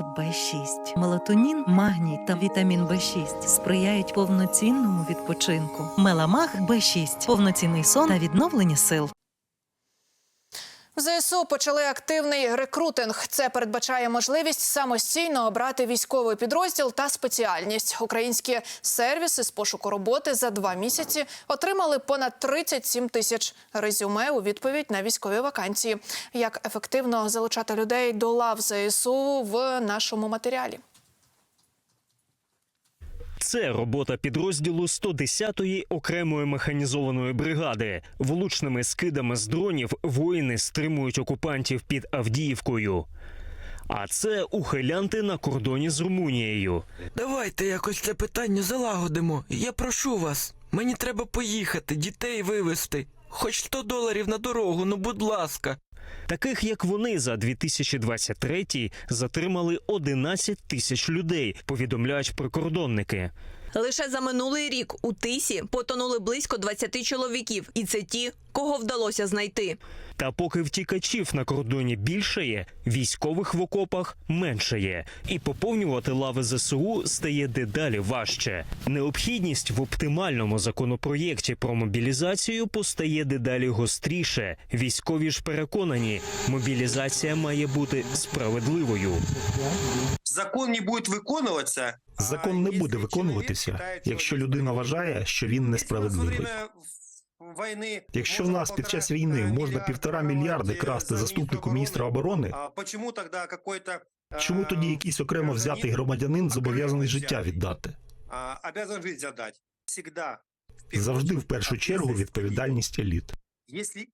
Б6. Мелатонін, магній та вітамін Б6 сприяють повноцінному відпочинку. Меламах Б6 повноцінний сон та відновлення сил. В ЗСУ почали активний рекрутинг. Це передбачає можливість самостійно обрати військовий підрозділ та спеціальність. Українські сервіси з пошуку роботи за два місяці отримали понад 37 тисяч резюме у відповідь на військові вакансії. Як ефективно залучати людей до лав ЗСУ в нашому матеріалі? Це робота підрозділу 110-ї окремої механізованої бригади. Влучними скидами з дронів воїни стримують окупантів під Авдіївкою. А це ухилянти на кордоні з Румунією. Давайте якось це питання залагодимо. Я прошу вас. Мені треба поїхати, дітей вивезти. Хоч 100 доларів на дорогу, ну будь ласка. Таких як вони за 2023 затримали 11 тисяч людей. Повідомляють прикордонники. Лише за минулий рік у тисі потонули близько 20 чоловіків, і це ті, кого вдалося знайти. Та поки втікачів на кордоні більшає, військових в окопах меншає, і поповнювати лави ЗСУ стає дедалі важче. Необхідність в оптимальному законопроєкті про мобілізацію постає дедалі гостріше. Військові ж переконані, мобілізація має бути справедливою. закон не буде виконуватися. Закон не буде виконуватися, якщо людина вважає, що він несправедливий. Якщо в нас під час війни можна півтора мільярди красти заступнику міністра оборони, чому тоді какой-то чому тоді якийсь окремо взятий громадянин зобов'язаний життя віддати? обязан життя дати? Завжди в першу чергу відповідальність еліт.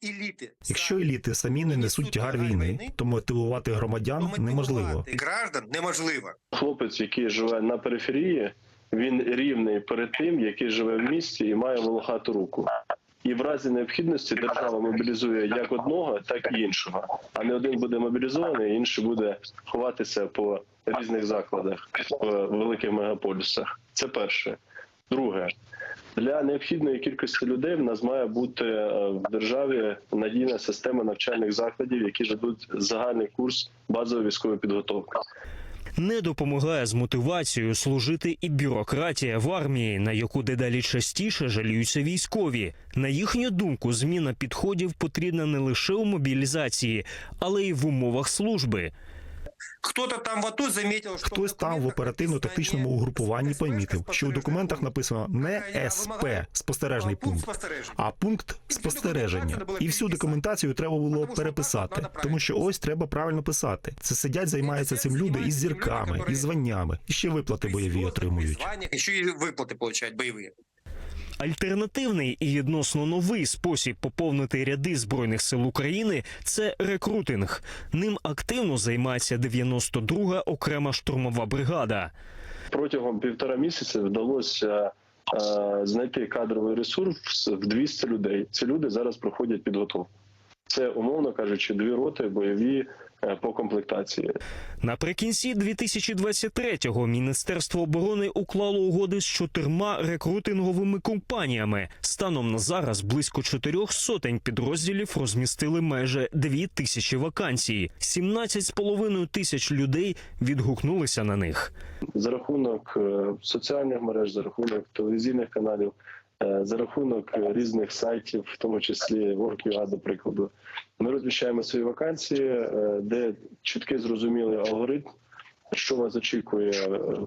Еліти Якщо еліти самі не несуть тягар війни, то мотивувати громадян неможливо. Граждан неможливо. хлопець, який живе на периферії, він рівний перед тим, який живе в місті і має волохату руку. І в разі необхідності держава мобілізує як одного, так і іншого. А не один буде мобілізований, інший буде ховатися по різних закладах в великих мегаполісах. Це перше. Друге, для необхідної кількості людей в нас має бути е, в державі надійна система навчальних закладів, які дадуть загальний курс базової військової підготовки. Не допомагає з мотивацією служити і бюрократія в армії, на яку дедалі частіше жаліються військові. На їхню думку, зміна підходів потрібна не лише у мобілізації, але й в умовах служби. Хто-то там в АТО заметив, що Хтось там в оперативно-тактичному угрупуванні помітив, що у документах написано не СП спостережний пункт, а пункт спостереження. І всю документацію треба було переписати, тому що ось треба правильно писати. Це сидять, займаються цим люди із зірками, із званнями, і ще виплати бойові отримують. Ще й виплати получають бойові. Альтернативний і відносно новий спосіб поповнити ряди збройних сил України це рекрутинг. Ним активно займається 92-га окрема штурмова бригада. протягом півтора місяця вдалося е, знайти кадровий ресурс в 200 людей. Ці люди зараз проходять підготовку. Це умовно кажучи, дві роти бойові е, по комплектації. Наприкінці 2023-го Міністерство оборони уклало угоди з чотирма рекрутинговими компаніями. Станом на зараз близько чотирьох сотень підрозділів розмістили майже дві тисячі вакансій. 17,5 тисяч людей відгукнулися на них. За рахунок е, соціальних мереж, за рахунок телевізійних каналів, за рахунок е, різних сайтів, в тому числі Work.ua, до прикладу, ми розміщаємо свої вакансії, е, де чіткий зрозумілий алгоритм, що вас очікує е,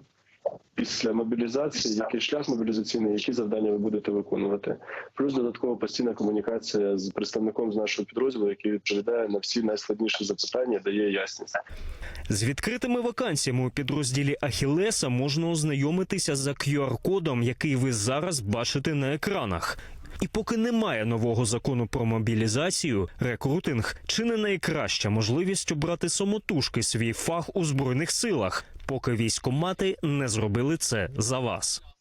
після мобілізації, який шлях мобілізаційний, які завдання ви будете виконувати. Плюс додаткова постійна комунікація з представником з нашого підрозділу, який відповідає на всі найскладніші запитання, дає ясність. З відкритими вакансіями у підрозділі Ахілеса можна ознайомитися за QR-кодом, який ви зараз бачите на екранах. І поки немає нового закону про мобілізацію, рекрутинг чи не найкраща можливість обрати самотужки свій фах у збройних силах, поки військомати не зробили це за вас.